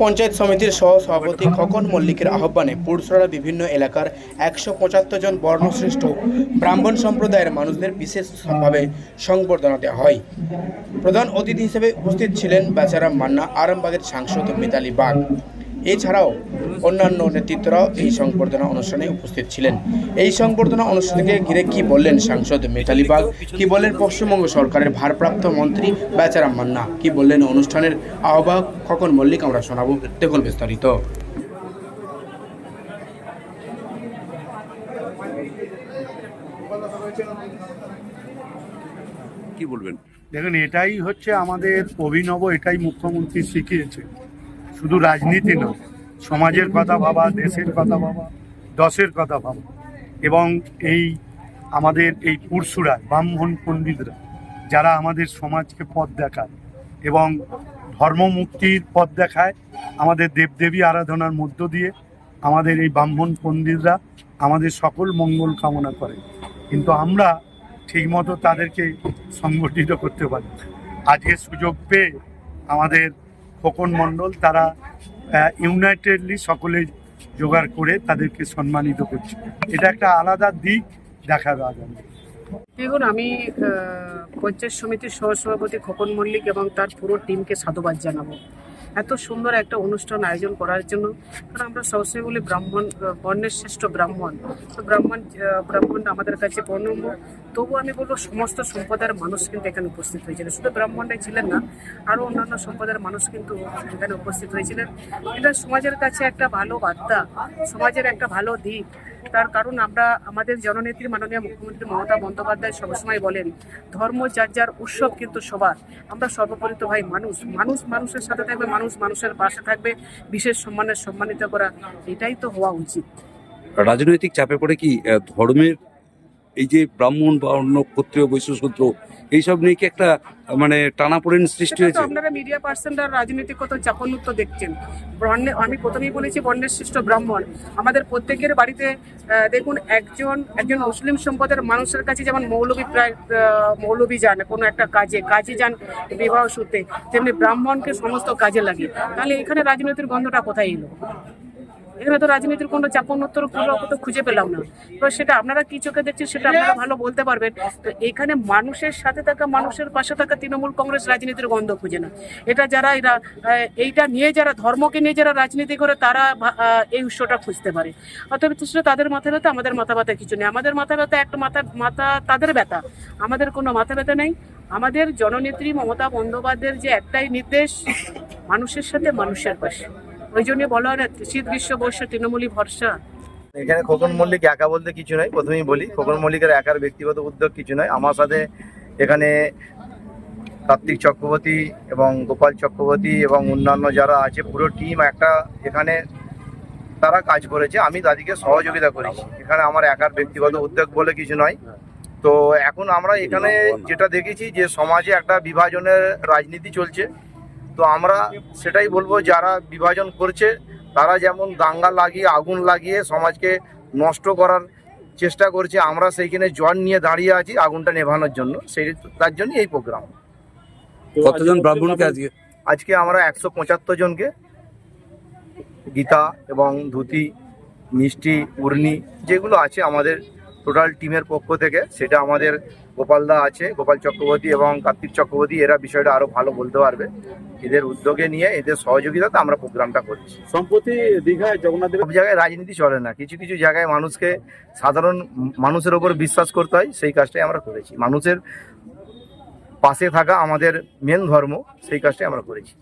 পঞ্চায়েত সমিতির সহ সভাপতি খোকন মল্লিকের আহ্বানে পুরসরা বিভিন্ন এলাকার একশো পঁচাত্তর জন বর্ণশ্রেষ্ঠ ব্রাহ্মণ সম্প্রদায়ের মানুষদের বিশেষভাবে সংবর্ধনা দেওয়া হয়। প্রধান অতিথি হিসেবে উপস্থিত ছিলেন বেচারাম মান্না, আরামবাগের সাংসদ মিতালি বাগ। এছাড়াও অন্যান্য নেতৃত্বরাও এই সংবর্ধনা অনুষ্ঠানে উপস্থিত ছিলেন। এই সংবর্ধনা অনুষ্ঠানকে ঘিরে কি বললেন সাংসদ মিতালি বাগ? কি বললেন পশ্চিমবঙ্গ সরকারের ভারপ্রাপ্ত মন্ত্রী বেচারাম মান্না? কি বললেন অনুষ্ঠানের আহ্বায়ক খকন মল্লিক? আমরা শোনাবো দেখুন বিস্তারিত। কি বলবেন? দেখুন এটাই হচ্ছে আমাদের অভিনব এটাই মুখ্যমন্ত্রী শিখিয়েছে। শুধু রাজনীতি নয়, সমাজের কথা ভাবা, দেশের কথা ভাবা, দশের কথা ভাবা। এবং এই আমাদের এই পুরসুরা, ব্রাহ্মণ পণ্ডিতরা, যারা আমাদের সমাজকে পথ দেখায় এবং ধর্মমুক্তির পথ দেখায়, আমাদের দেবদেবী আরাধনার মধ্য দিয়ে আমাদের এই ব্রাহ্মণ পণ্ডিতরা আমাদের সকল মঙ্গল কামনা করে। কিন্তু আমরা ঠিকমতো তাদেরকে সংগঠিত করতে পারি আজকে সুযোগ পেয়ে আমাদের খোকন মণ্ডল, তারা ইউনাইটেডলি সকলে জোগাড় করে তাদেরকে সম্মানিত করছে। এটা একটা আলাদা দিক দেখাবে আগামী দেখুন, আমি পঞ্চায়েত সমিতির সহসভাপতি খোকন মল্লিক এবং তার পুরো টিমকে সাধুবাদ জানাব। এত সুন্দর একটা অনুষ্ঠান আয়োজন করার জন্য। কারণ আমরা সবসময় বলি ব্রাহ্মণ বর্ণের শ্রেষ্ঠ ব্রাহ্মণ। তো ব্রাহ্মণ ব্রাহ্মণ আমাদের কাছে প্রণম্য তবু আমি বলব সমস্ত সম্প্রদায়ের মানুষ কিন্তু এখানে উপস্থিত হয়েছিলেন। শুধু ব্রাহ্মণরাই ছিলেন না আরও অন্যান্য সম্প্রদায়ের মানুষ কিন্তু এখানে উপস্থিত হয়েছিলেন। এটা সমাজের কাছে একটা ভালো বার্তা, সমাজের একটা ভালো দিক। তার কারণ আমরা আমাদের জননেত্রী মাননীয় মুখ্যমন্ত্রী মমতা বন্দ্যোপাধ্যায় সবসময় বলেন, ধর্ম যার যার উৎসব কিন্তু সবার। আমরা সর্বোপরি তো ভাই মানুষ। মানুষ মানুষের সাথে থাকবে, মানুষ মানুষের পাশে থাকবে, বিশেষ সম্মানের সম্মানিত করা, এটাই তো হওয়া উচিত। রাজনৈতিক চাপে পড়ে কি ধর্মের এই যে ব্রাহ্মণ বা অন্য ক্ষত্রিয় বৈশ্যসূত্র এইসব নিয়ে কি একটা মানে টানাপোড়েন সৃষ্টি হয়েছে? আপনারা মিডিয়া পার্সনরা রাজনীতিগত চাপানুত্ব দেখছেন। বর্ণে আমি প্রথমেই বলেছি বর্ণের শ্রেষ্ঠ ব্রাহ্মণ। আমাদের প্রত্যেকের বাড়িতে দেখুন একজন একজন মুসলিম সম্প্রদায়ের মানুষের কাছে যেমন মৌলবী প্রায় মৌলবী যান কোনো একটা কাজে কাজে যান বিবাহ সূত্রে তেমনি ব্রাহ্মণকে সমস্ত কাজে লাগে তাহলে এখানে রাজনীতির গন্ধটা কোথায় এলো? এখানে তো রাজনীতির কোনো চাপনোত্তর কোনো তো খুঁজে পেলাম না। তো সেটা আপনারা কি চোখে দেখছেন সেটা আপনারা ভালো বলতে পারবেন। তো এখানে মানুষের সাথে থাকা, মানুষের পাশে থাকা তৃণমূল কংগ্রেস রাজনীতির গন্ধ খুঁজে না। এটা যারা এরা এইটা নিয়ে যারা, ধর্মকে নিয়ে যারা রাজনীতি করে তারা এই উৎসটা খুঁজতে পারে। অতএব সেটা তাদের মাথা ব্যথা, আমাদের মাথা ব্যথা কিছু নেই। আমাদের মাথা ব্যথা একটা মাথা মাথা তাদের ব্যথা। আমাদের কোনো মাথা ব্যথা নেই। আমাদের জননেত্রী মমতা বন্দ্যোপাধ্যায়ের যে একটাই নির্দেশ, মানুষের সাথে মানুষের পাশে। ওই জন্য বলা হয় না শীত গ্রীষ্ম, বর্ষা তৃণমূলী ভরসা। এখানে খোকন মল্লিক একা বলতে কিছু নয় প্রথমেই বলি, খোকন মল্লিকের একার ব্যক্তিগত উদ্যোগ কিছু নয়। আমার সাথে এখানে কার্তিক চক্রবর্তী এবং গোপাল চক্রবর্তী এবং অন্যান্য যারা আছে, পুরো টিম একটা এখানে তারা কাজ করেছে, আমি তাদেরকে সহযোগিতা করেছি। এখানে আমার একার ব্যক্তিগত উদ্যোগ বলে কিছু নয়। তো এখন আমরা এখানে যেটা দেখেছি যে সমাজে একটা বিভাজনের রাজনীতি চলছে। তো আমরা সেটাই বলব যারা বিভাজন করছে তারা যেমন দাঙ্গা লাগিয়ে আগুন লাগিয়ে সমাজকে নষ্ট করার চেষ্টা করছে আমরা সেইখানে জল নিয়ে দাঁড়িয়ে আছি আগুনটা নেভানোর জন্য। সেই তার জন্য এই প্রোগ্রাম। কতজন ব্রাহ্মণকে আজকে? আজকে আমরা একশো পঁচাত্তর জনকে গীতা এবং ধুতি মিষ্টি উর্নি যেগুলো আছে আমাদের টোটাল টিমের পক্ষ থেকে সেটা আমাদের গোপালদা আছে গোপাল চক্রবর্তী এবং কার্তিক চক্রবর্তী এরা বিষয়টা আরও ভালো বলতে পারবে। এদের উদ্যোগে নিয়ে এদের সহযোগিতাতে আমরা প্রোগ্রামটা করছি। সম্প্রতি দীঘায় জগন্নাথ সব জায়গায় রাজনীতি চলে না কিছু কিছু জায়গায় মানুষকে সাধারণ মানুষের ওপর বিশ্বাস করতে হয় সেই কাজটাই আমরা করেছি। মানুষের পাশে থাকা আমাদের মেন ধর্ম সেই কাজটাই আমরা করেছি।